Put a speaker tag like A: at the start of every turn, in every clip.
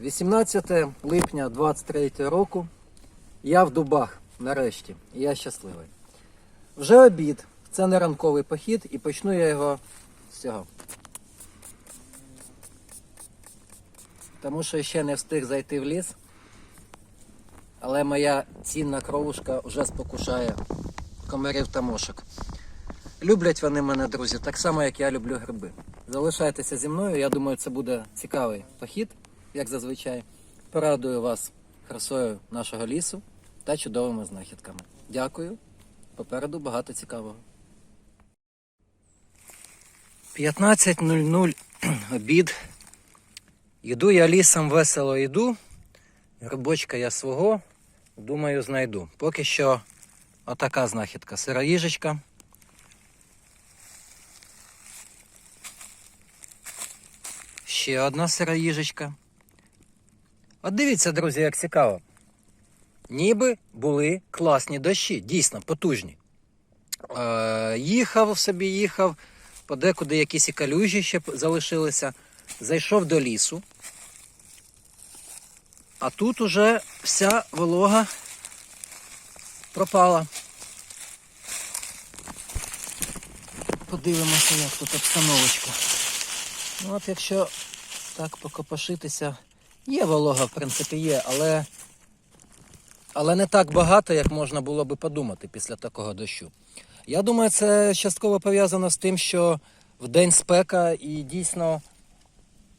A: 18 липня 23 року. Я в дубах нарешті. Я щасливий. Вже обід. Це не ранковий похід, і почну я його з цього. Тому що ще не встиг зайти в ліс. Але моя цінна кровушка вже спокушає комарів та мошок. Люблять вони мене, друзі, так само, як я люблю гриби. Залишайтеся зі мною. Я думаю, це буде цікавий похід, як зазвичай. Порадую вас красою нашого лісу та чудовими знахідками. Дякую. Попереду багато цікавого. 15.00 обід. Йду я лісом весело йду. Грибочка я свого, думаю, знайду. Поки що отака знахідка. Сира їжечка. Ще одна сира їжечка. От дивіться, друзі, як цікаво. Ніби були класні дощі, дійсно потужні. Е, їхав собі, їхав, подекуди якісь і калюжі ще залишилися. Зайшов до лісу. А тут уже вся волога пропала. Подивимося, як тут обстановочка. Ну от якщо так покопошитися, є волога, в принципі, є, але, але не так багато, як можна було би подумати після такого дощу. Я думаю, це частково пов'язано з тим, що в день спека і дійсно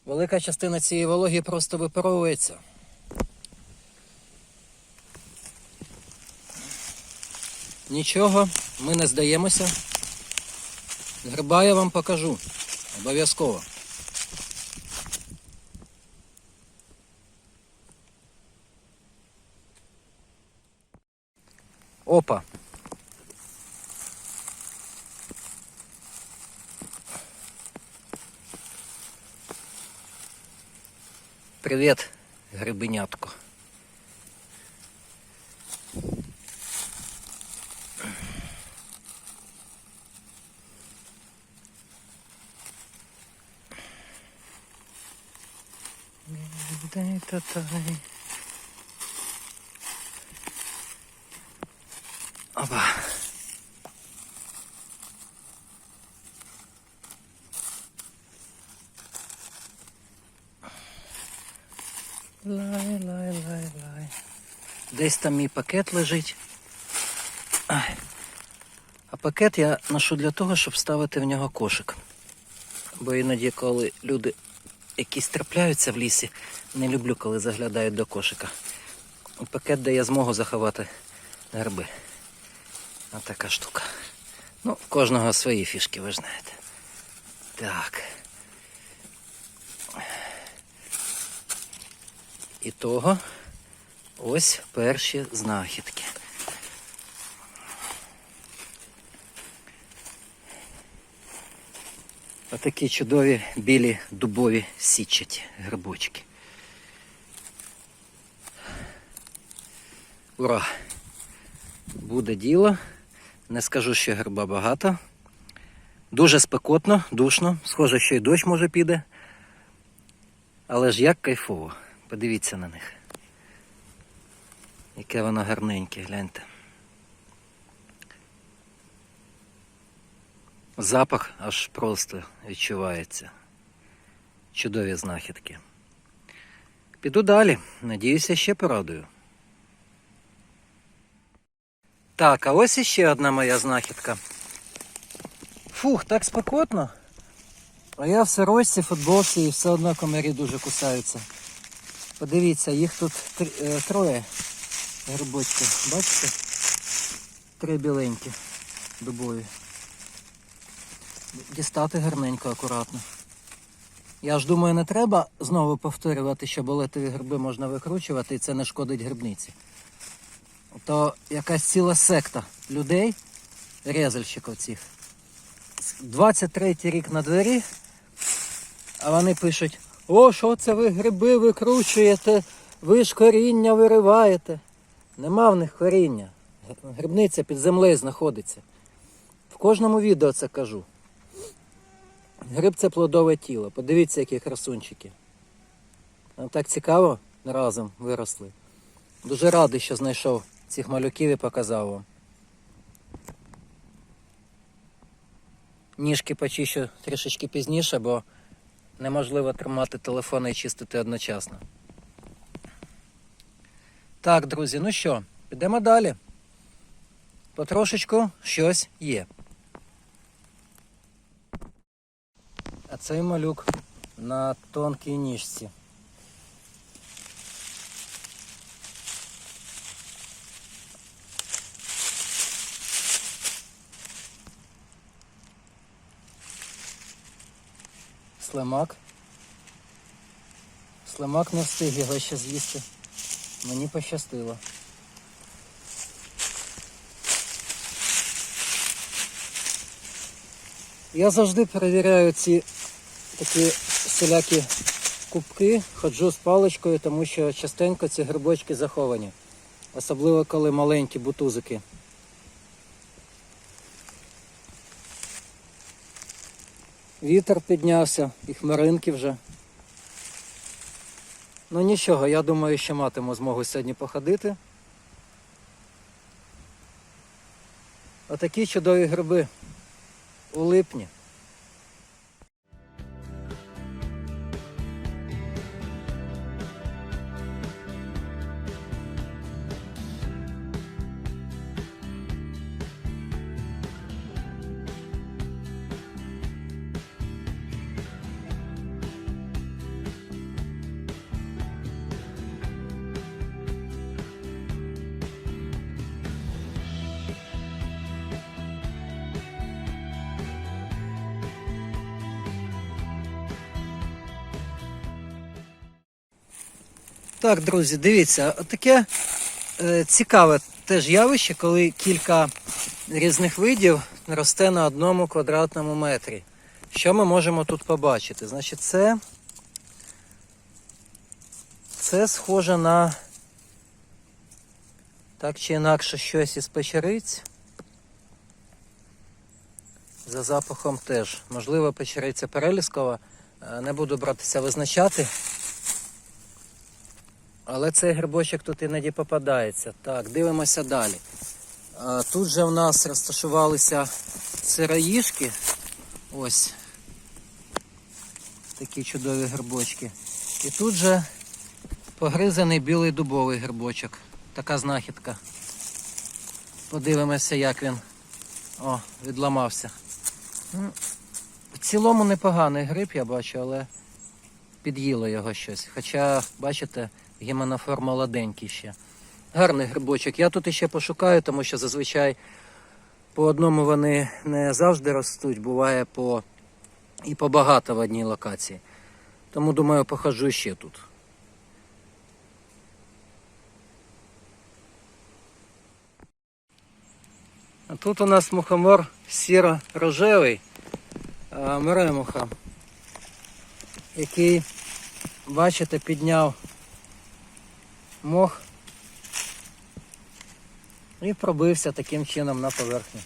A: велика частина цієї вологи просто випаровується. Нічого, ми не здаємося. Гриба я вам покажу. Обов'язково. Опа. Привет, грибенятко. Дай-дай-дай. Опа. Лай, лай, лай, лай. Десь там мій пакет лежить. Ай. А пакет я ношу для того, щоб ставити в нього кошик. Бо іноді, коли люди якісь трапляються в лісі, не люблю, коли заглядають до кошика. Пакет дає змогу заховати гриби. А така штука. Ну, в кожного свої фішки, ви ж знаєте. Так. І того ось перші знахідки. Отакі чудові білі дубові січаті грибочки. Ура! Буде діло. Не скажу, що гриба багато. Дуже спекотно, душно. Схоже, що й дощ може піде. Але ж як кайфово. Подивіться на них. Яке воно гарненьке, гляньте. Запах аж просто відчувається. Чудові знахідки. Піду далі. Надіюся, ще порадую. Так, а ось іще одна моя знахідка. Фух, так спекотно. А я в сорочці, футболці і все одно комарі дуже кусаються. Подивіться, їх тут тр- е, троє грибочків. Бачите? Три біленькі дубові. Дістати гарненько, акуратно. Я ж думаю, не треба знову повторювати, що болетові гриби можна викручувати і це не шкодить грибниці. То якась ціла секта людей, резальщиків цих. 23 рік на двері, а вони пишуть: О, що це ви гриби викручуєте, ви ж коріння вириваєте. Нема в них коріння. Грибниця під землею знаходиться. В кожному відео це кажу. Гриб це плодове тіло. Подивіться, які красунчики. Ну, Так цікаво разом виросли. Дуже радий, що знайшов цих малюків і показав вам. Ніжки почищу трішечки пізніше, бо неможливо тримати телефон і чистити одночасно. Так, друзі, ну що, підемо далі. Потрошечку щось є. А цей малюк на тонкій ніжці. Слимак. Слимак не встиг його ще з'їсти. Мені пощастило. Я завжди перевіряю ці такі всілякі кубки, ходжу з паличкою, тому що частенько ці грибочки заховані. Особливо коли маленькі бутузики. Вітер піднявся і хмаринки вже. Ну нічого, я думаю, ще матиму змогу сьогодні походити. Отакі чудові гриби у липні. Так, друзі, дивіться, таке е, цікаве теж явище, коли кілька різних видів росте на одному квадратному метрі. Що ми можемо тут побачити? Значить, це, це схоже на так чи інакше щось із печериць. За запахом теж. Можливо, печериця переліскова. Е, Не буду братися визначати. Але цей грибочок тут іноді попадається. Так, дивимося далі. Тут же в нас розташувалися сироїшки. Ось такі чудові грибочки. І тут же погризаний білий дубовий грибочок. Така знахідка. Подивимося, як він О, відламався. Ну, В цілому непоганий гриб, я бачу, але під'їло його щось. Хоча, бачите, гіменофор молоденький ще. Гарний грибочок. Я тут іще пошукаю, тому що зазвичай по одному вони не завжди ростуть, буває по і по багато в одній локації. Тому думаю, походжу ще тут. А тут у нас мухомор сіро-рожевий, меремуха, який, бачите, підняв мох і пробився таким чином на поверхню.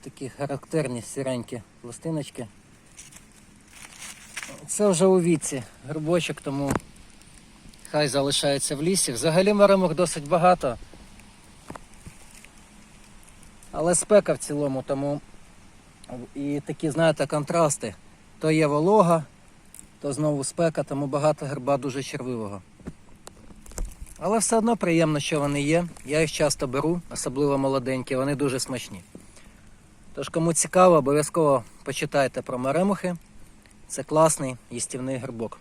A: Такі характерні сіренькі пластиночки. Це вже у віці грибочок, тому хай залишається в лісі. Взагалі маремок досить багато. Але спека в цілому, тому і такі, знаєте, контрасти. То є волога, то знову спека, тому багато гриба дуже червивого. Але все одно приємно, що вони є. Я їх часто беру, особливо молоденькі, вони дуже смачні. Тож, кому цікаво, обов'язково почитайте про маремухи. Це класний їстівний грибок.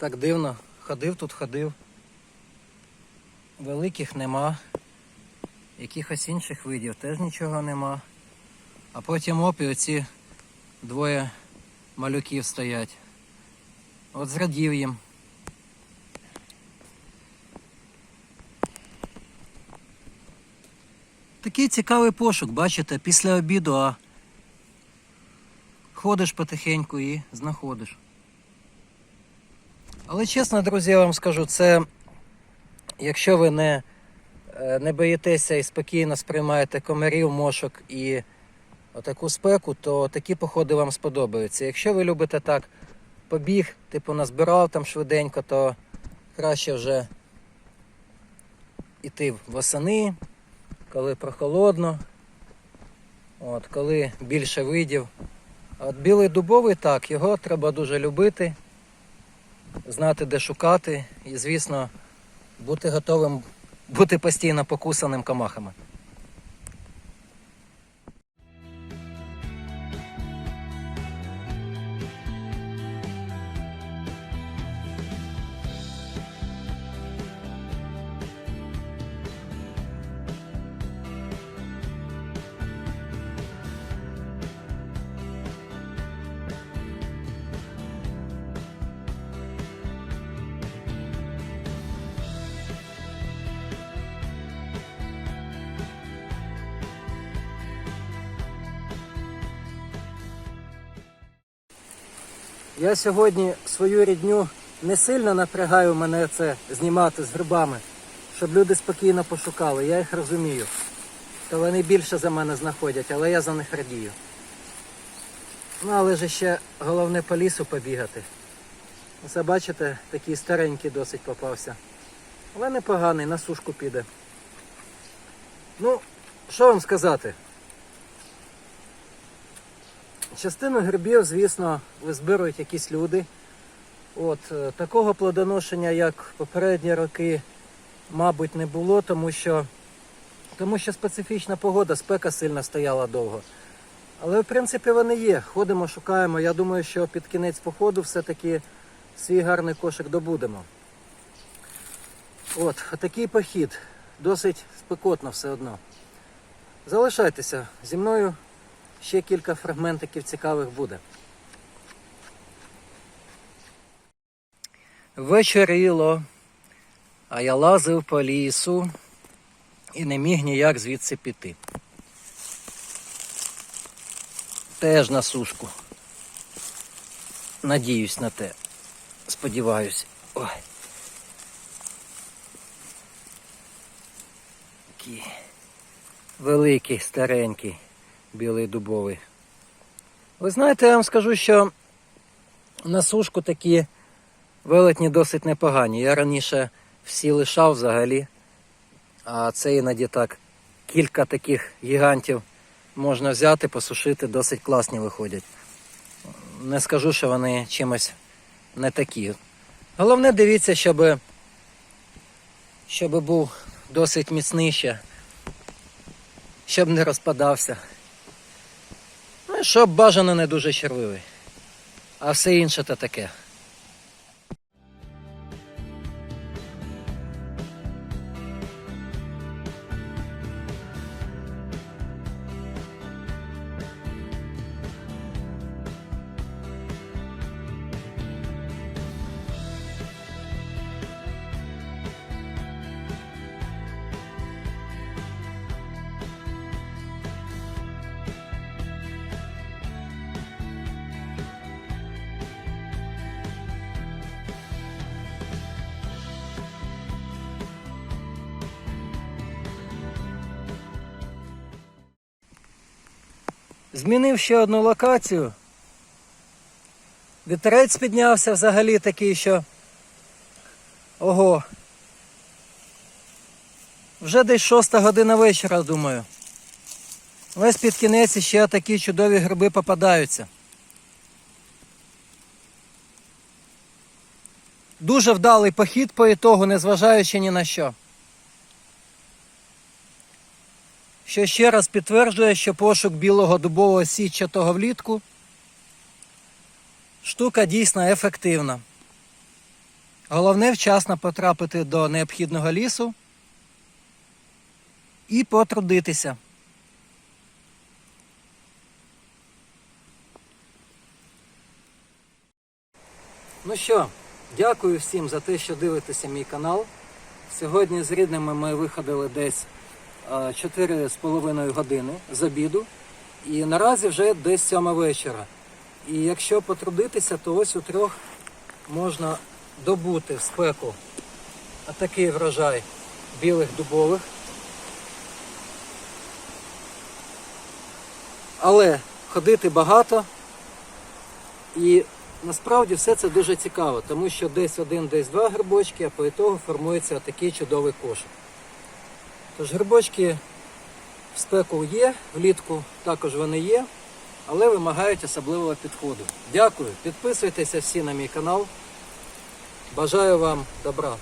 A: Так дивно, ходив тут, ходив. Великих нема, якихось інших видів теж нічого нема. А потім опі оці двоє малюків стоять. От зрадів їм. Такий цікавий пошук, бачите, після обіду, а ходиш потихеньку і знаходиш. Але чесно, друзі, я вам скажу, це якщо ви не, е, не боїтеся і спокійно сприймаєте комарів, мошок і отаку спеку, то такі походи вам сподобаються. Якщо ви любите так побіг, типу назбирав там швиденько, то краще вже іти восени, коли прохолодно, от, коли більше видів. От білий дубовий так, його треба дуже любити, знати, де шукати, і, звісно, бути готовим бути постійно покусаним комахами. Я сьогодні свою рідню не сильно напрягаю мене це знімати з грибами, щоб люди спокійно пошукали. Я їх розумію. То вони більше за мене знаходять, але я за них радію. Ну, але ж ще головне по лісу побігати. Оце бачите, такий старенький досить попався. Але непоганий, на сушку піде. Ну, що вам сказати? Частину грибів, звісно, визбирують якісь люди. От, е, такого плодоношення, як попередні роки, мабуть, не було, тому що, тому що специфічна погода, спека сильно стояла довго. Але в принципі вони є. Ходимо, шукаємо. Я думаю, що під кінець походу все-таки свій гарний кошик добудемо. От, такий похід. Досить спекотно все одно. Залишайтеся зі мною. Ще кілька фрагментиків цікавих буде. Вечеріло, а я лазив по лісу і не міг ніяк звідси піти. Теж на сушку. Надіюсь на те. Сподіваюсь. Ой. Такий великий, старенький білий дубовий. Ви знаєте, я вам скажу, що на сушку такі велетні досить непогані. Я раніше всі лишав взагалі, а це іноді так кілька таких гігантів можна взяти, посушити, досить класні виходять. Не скажу, що вони чимось не такі. Головне дивіться, щоб, щоб був досить міцний ще, щоб не розпадався. Щоб бажано не дуже червивий. А все інше то таке. Змінив ще одну локацію. Вітерець піднявся взагалі такий, що. Ого. Вже десь шоста година вечора, думаю. Весь під кінець ще такі чудові гриби попадаються. Дуже вдалий похід по ітогу, незважаючи ні на що. Що ще раз підтверджує, що пошук білого дубового сітчатого влітку штука дійсно ефективна. Головне вчасно потрапити до необхідного лісу і потрудитися. Ну що, дякую всім за те, що дивитеся мій канал. Сьогодні з рідними ми виходили десь 4,5 години з обіду. І наразі вже десь 7 вечора. І якщо потрудитися, то ось у трьох можна добути в спеку такий врожай білих дубових. Але ходити багато і насправді все це дуже цікаво, тому що десь один, десь два грибочки, а по ітогу формується такий чудовий кошик. Тож грибочки в спеку є, влітку також вони є, але вимагають особливого підходу. Дякую, підписуйтеся всі на мій канал. Бажаю вам добра.